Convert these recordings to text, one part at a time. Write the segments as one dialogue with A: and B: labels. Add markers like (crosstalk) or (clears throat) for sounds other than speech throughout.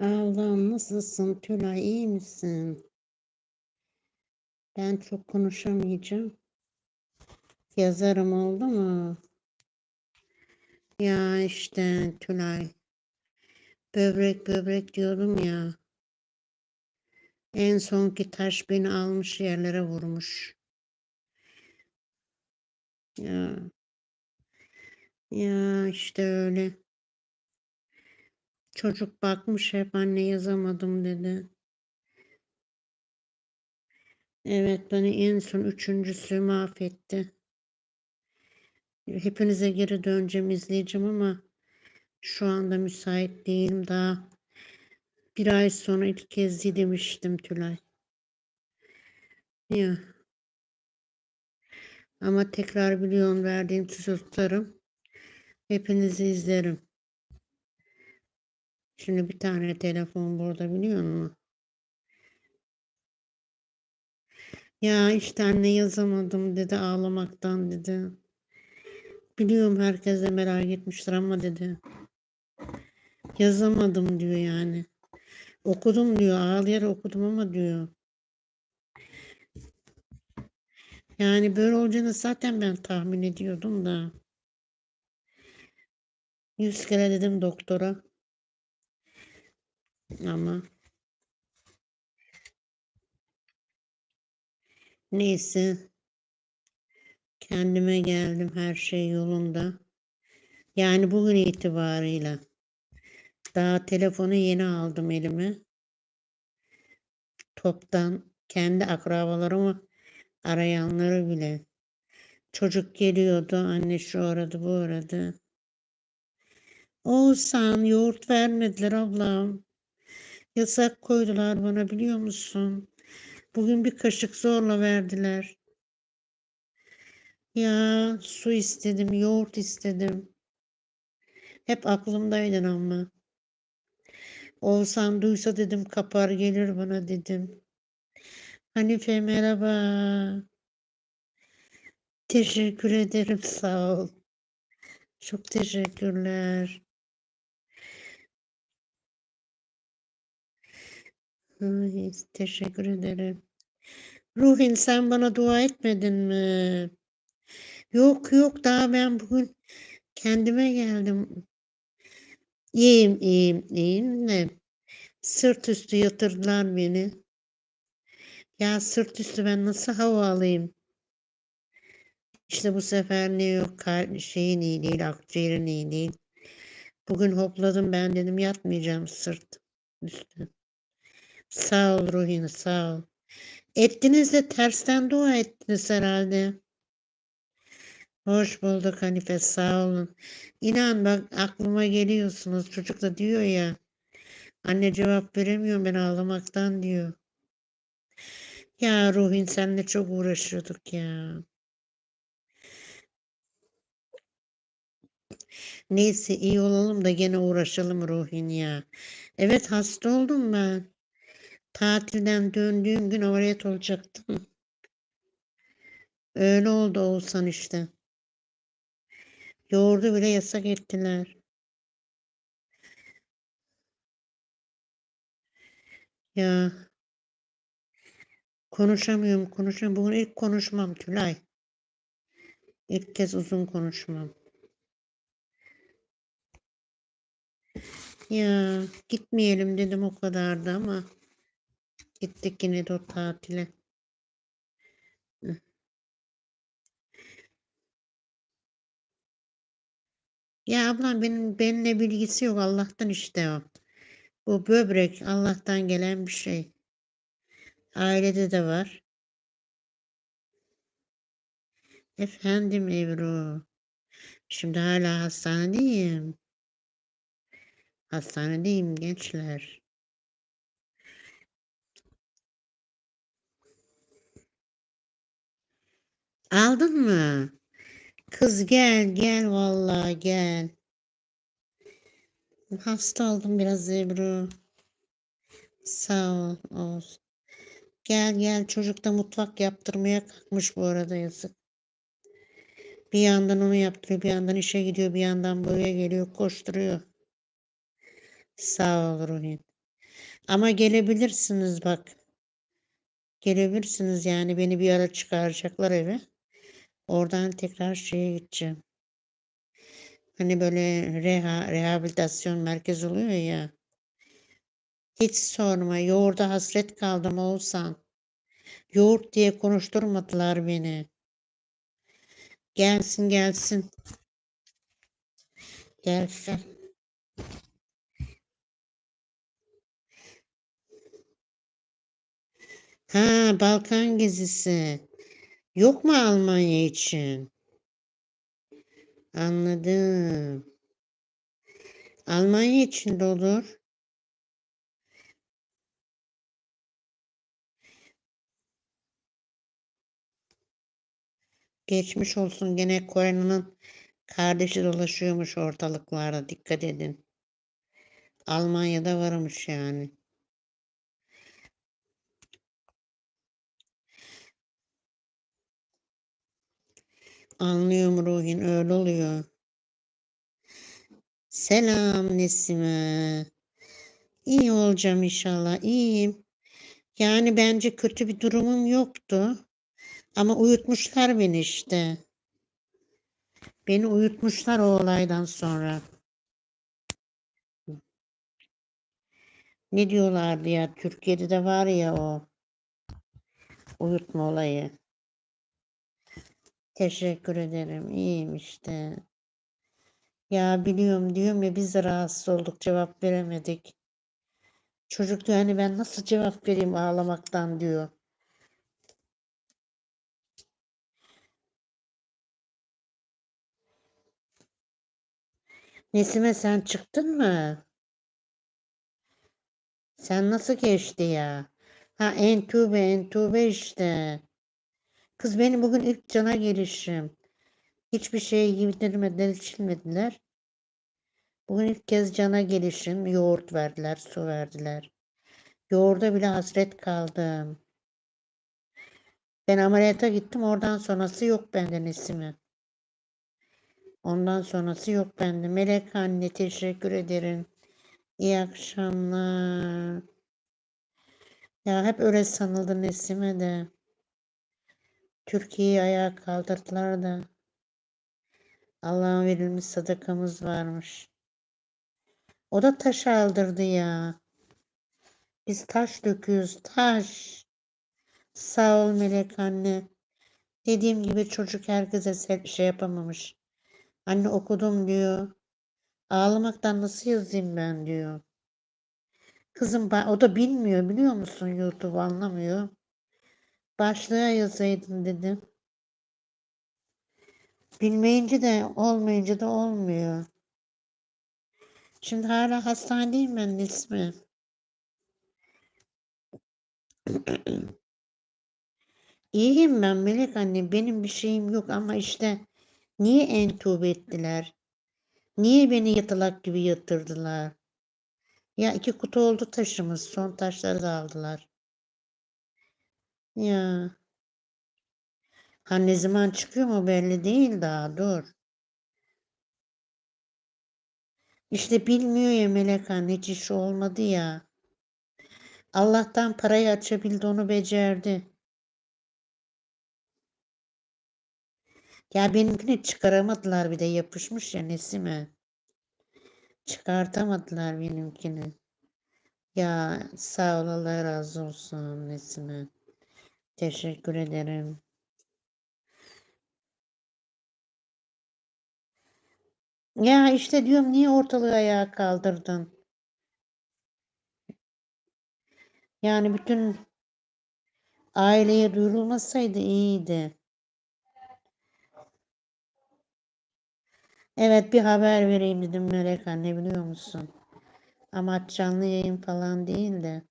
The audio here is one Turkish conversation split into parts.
A: Allah'ım nasılsın Tülay iyi misin? Ben çok konuşamayacağım. Yazarım oldu mu? Ya işte Tülay. Böbrek böbrek diyordum ya. En sonki taş beni almış yerlere vurmuş. Ya. Ya işte öyle. Çocuk bakmış hep anne yazamadım dedi. Evet beni en son üçüncüsü mahvetti. Hepinize geri döneceğim izleyeceğim ama şu anda müsait değilim daha. Bir ay sonra ilk kez demiştim Tülay. Ya. Ama tekrar biliyorum verdiğim söz tutarım. Hepinizi izlerim. Şimdi bir tane telefon burada biliyor musun? Ya işte anne yazamadım dedi ağlamaktan dedi. Biliyorum herkes de merak etmiştir ama dedi. Yazamadım diyor yani. Okudum diyor ağlayarak okudum ama diyor. Yani böyle olacağını zaten ben tahmin ediyordum da. Yüz kere dedim doktora. Ama neyse kendime geldim her şey yolunda. Yani bugün itibarıyla. Daha telefonu yeni aldım elime. Toptan kendi akrabalarımı arayanları bile. Çocuk geliyordu anne şu aradı bu aradı. Oğuzhan yoğurt vermediler ablam. Yasak koydular bana biliyor musun? Bugün bir kaşık zorla verdiler. Ya su istedim, yoğurt istedim. Hep aklımdaydın ama. Olsan duysa dedim kapar gelir bana dedim. Hanife merhaba. Teşekkür ederim sağ ol. Çok teşekkürler. Teşekkür ederim. Ruhin sen bana dua etmedin mi? Yok yok daha ben bugün kendime geldim. İyiyim iyiyim iyiyim de sırt üstü yatırdılar beni. Ya sırt üstü ben nasıl hava alayım? İşte bu sefer ne yok kalp şeyin iyi değil akciğerin iyi değil. Bugün hopladım ben dedim yatmayacağım sırt üstü. Sağ ol Ruhin sağ ol. Ettiniz de tersten dua ettiniz herhalde. Hoş bulduk Hanife sağ olun. İnan bak aklıma geliyorsunuz. Çocuk da diyor ya. Anne cevap veremiyorum ben ağlamaktan diyor. Ya Ruhin senle çok uğraşıyorduk ya. Neyse iyi olalım da gene uğraşalım Ruhin ya. Evet hasta oldum ben. Tatilden döndüğüm gün ameliyat olacaktım. Öyle oldu olsan işte. Yoğurdu bile yasak ettiler. Ya konuşamıyorum konuşamıyorum. Bugün ilk konuşmam Tülay. İlk kez uzun konuşmam. Ya gitmeyelim dedim o kadardı ama gittik yine de o tatile. Ya ablam benim benimle bilgisi yok Allah'tan işte o. Bu böbrek Allah'tan gelen bir şey. Ailede de var. Efendim Ebru. Şimdi hala hastanedeyim. Hastanedeyim gençler. Aldın mı? Kız gel gel vallahi gel. Hasta oldum biraz Ebru. Sağ ol olsun. Gel gel çocuk da mutfak yaptırmaya kalkmış bu arada yazık. Bir yandan onu yaptırıyor, bir yandan işe gidiyor, bir yandan buraya geliyor, koşturuyor. Sağ ol Ruhin. Ama gelebilirsiniz bak. Gelebilirsiniz yani beni bir ara çıkaracaklar eve. Oradan tekrar şeye gideceğim. Hani böyle reha, rehabilitasyon merkezi oluyor ya. Hiç sorma. Yoğurda hasret kaldım olsan. Yoğurt diye konuşturmadılar beni. Gelsin gelsin. Gelsin. Ha, Balkan gezisi. Yok mu Almanya için? Anladım. Almanya için de olur. Geçmiş olsun gene Kore'nin kardeşi dolaşıyormuş ortalıklarda dikkat edin. Almanya'da varmış yani. Anlıyorum Ruhin öyle oluyor. Selam Nesime. İyi olacağım inşallah. İyiyim. Yani bence kötü bir durumum yoktu. Ama uyutmuşlar beni işte. Beni uyutmuşlar o olaydan sonra. Ne diyorlardı ya Türkiye'de de var ya o uyutma olayı. Teşekkür ederim. İyiyim işte. Ya biliyorum diyorum ya biz de rahatsız olduk cevap veremedik. Çocuk diyor hani ben nasıl cevap vereyim ağlamaktan diyor. Nesime sen çıktın mı? Sen nasıl geçti ya? Ha entübe entübe işte. Kız benim bugün ilk cana gelişim. Hiçbir şey yedirmediler, içilmediler. Bugün ilk kez cana gelişim. Yoğurt verdiler, su verdiler. Yoğurda bile hasret kaldım. Ben ameliyata gittim. Oradan sonrası yok bende Nesime. Ondan sonrası yok bende. Melek anne teşekkür ederim. İyi akşamlar. Ya hep öyle sanıldı Nesime de. Türkiye'yi ayağa kaldırdılar da. Allah'ın verilmiş sadakamız varmış. O da taş aldırdı ya. Biz taş döküyoruz taş. Sağ ol Melek anne. Dediğim gibi çocuk herkese şey yapamamış. Anne okudum diyor. Ağlamaktan nasıl yazayım ben diyor. Kızım o da bilmiyor biliyor musun YouTube anlamıyor. Başlığa yazaydın dedim. Bilmeyince de olmayınca da olmuyor. Şimdi hala hastanedeyim ben ismi. (clears throat) İyiyim ben Melek anne. Benim bir şeyim yok ama işte niye entube ettiler? Niye beni yatalak gibi yatırdılar? Ya iki kutu oldu taşımız. Son taşları da aldılar. Ya. Ha ne zaman çıkıyor mu belli değil daha dur. İşte bilmiyor ya Melek Hanım hiç iş olmadı ya. Allah'tan parayı açabildi onu becerdi. Ya benimkini çıkaramadılar bir de yapışmış ya Nesime. Çıkartamadılar benimkini. Ya sağ ol Allah razı olsun Nesime. Teşekkür ederim. Ya işte diyorum niye ortalığı ayağa kaldırdın? Yani bütün aileye duyurulmasaydı iyiydi. Evet bir haber vereyim dedim Melek anne biliyor musun? Ama canlı yayın falan değil de.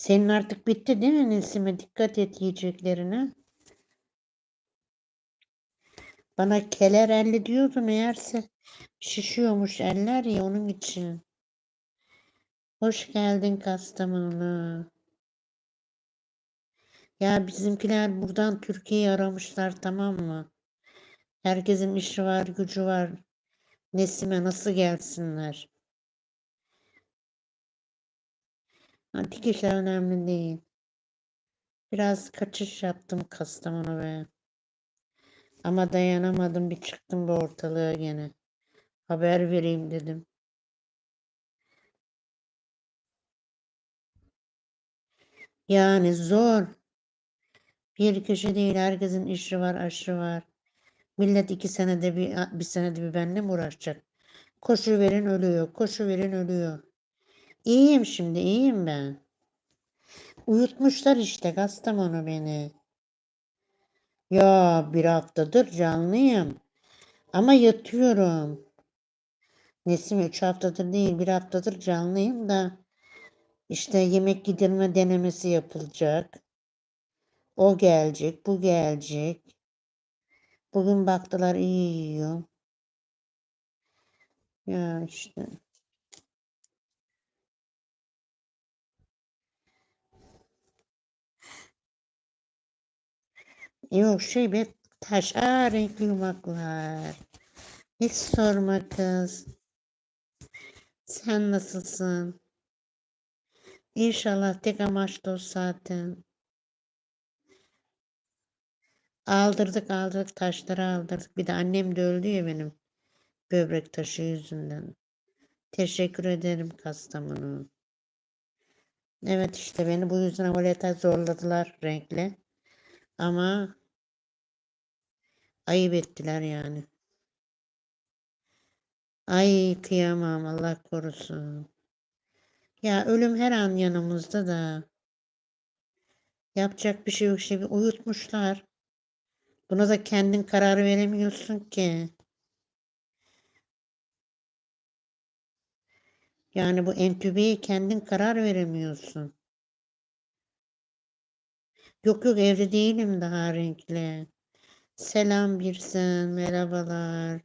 A: Senin artık bitti değil mi Nesime? Dikkat et yiyeceklerine. Bana keler elli diyordu meğerse şişiyormuş eller ya onun için. Hoş geldin Kastamonu. Ya bizimkiler buradan Türkiye'yi aramışlar tamam mı? Herkesin işi var, gücü var. Nesime nasıl gelsinler? Ha, dikişler önemli değil. Biraz kaçış yaptım Kastamonu ve ama dayanamadım bir çıktım bu ortalığa gene. Haber vereyim dedim. Yani zor. Bir kişi değil herkesin işi var, aşı var. Millet iki senede bir, bir senede bir benimle mi uğraşacak? Koşu verin ölüyor, koşu verin ölüyor. İyiyim şimdi, iyiyim ben. Uyutmuşlar işte Kastamonu beni. Ya bir haftadır canlıyım. Ama yatıyorum. Nesim üç haftadır değil bir haftadır canlıyım da işte yemek gidirme denemesi yapılacak. O gelecek, bu gelecek. Bugün baktılar iyi yiyor. Ya işte. Yok şey be taş. Aa renkli yumaklar. Hiç sorma kız. Sen nasılsın? İnşallah tek amaç o zaten. Aldırdık aldırdık taşları aldırdık. Bir de annem de öldü ya benim. Böbrek taşı yüzünden. Teşekkür ederim Kastamonu. Evet işte beni bu yüzden ameliyata zorladılar renkli. Ama ayıp ettiler yani. Ay kıyamam Allah korusun. Ya ölüm her an yanımızda da. Yapacak bir şey yok. Şey uyutmuşlar. Buna da kendin karar veremiyorsun ki. Yani bu entübeye kendin karar veremiyorsun. Yok yok evde değilim daha renkli. Selam Birsen, merhabalar.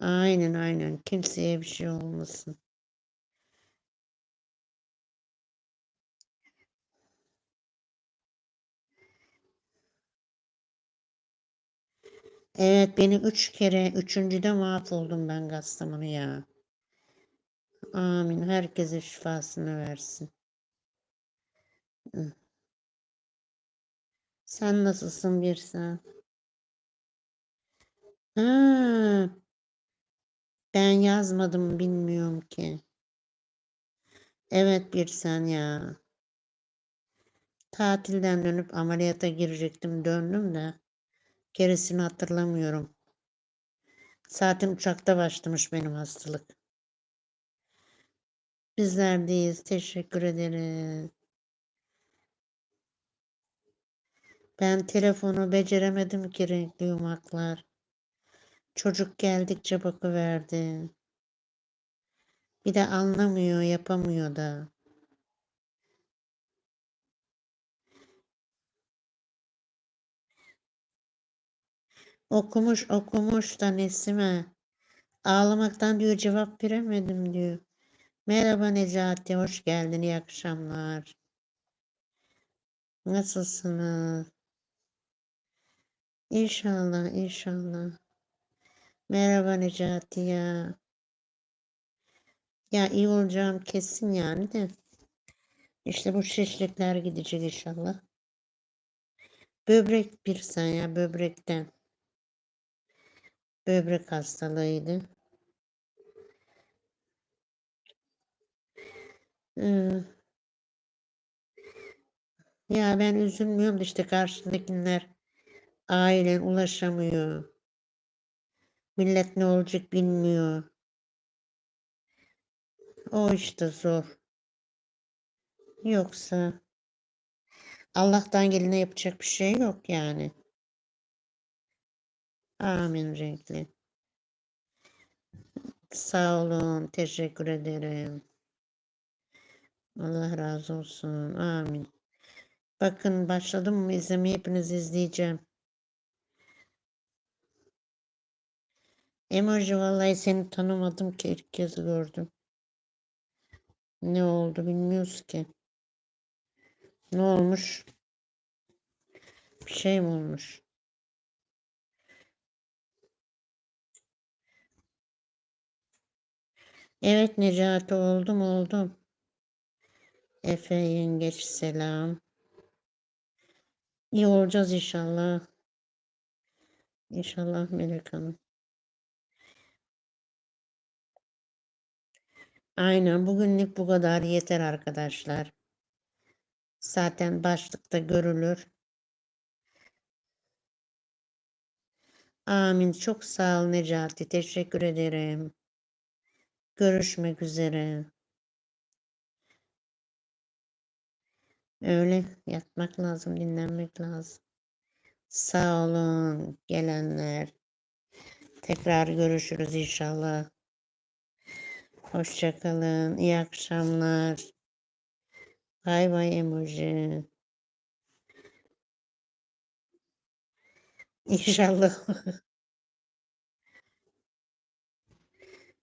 A: Aynen aynen kimseye bir şey olmasın. Evet beni üç kere, üçüncüde mahvoldum ben Kastamonu ya. Amin. Herkese şifasını versin. Sen nasılsın bir sen? Ha, ben yazmadım bilmiyorum ki. Evet bir sen ya. Tatilden dönüp ameliyata girecektim döndüm de. Gerisini hatırlamıyorum. Zaten uçakta başlamış benim hastalık. Bizler deyiz. Teşekkür ederiz. Ben telefonu beceremedim ki renkli yumaklar. Çocuk geldikçe bakıverdi. Bir de anlamıyor, yapamıyor da. Okumuş okumuş da Nesime. Ağlamaktan diyor cevap veremedim diyor. Merhaba Necati, hoş geldin, iyi akşamlar. Nasılsınız? İnşallah, inşallah. Merhaba Necati ya. Ya iyi olacağım kesin yani de. İşte bu şişlikler gidecek inşallah. Böbrek bir sen ya böbrekten. Böbrek hastalığıydı. Ee, ya ben üzülmüyorum da işte karşındakiler ailen ulaşamıyor. Millet ne olacak bilmiyor. O işte zor. Yoksa Allah'tan gelene yapacak bir şey yok yani. Amin renkli. Sağ olun. Teşekkür ederim. Allah razı olsun. Amin. Bakın başladım mı izlemeyi hepiniz izleyeceğim. Emoji vallahi seni tanımadım ki ilk kez gördüm. Ne oldu bilmiyoruz ki. Ne olmuş? Bir şey mi olmuş? Evet Necati oldum oldum. Efe yengeç selam. İyi olacağız inşallah. İnşallah Melek Hanım. Aynen bugünlük bu kadar yeter arkadaşlar. Zaten başlıkta görülür. Amin. Çok sağ ol Necati. Teşekkür ederim. Görüşmek üzere. Öyle yatmak lazım, dinlenmek lazım. Sağ olun gelenler. Tekrar görüşürüz inşallah. Hoşçakalın. İyi akşamlar. Bay bay emoji. İnşallah. (laughs)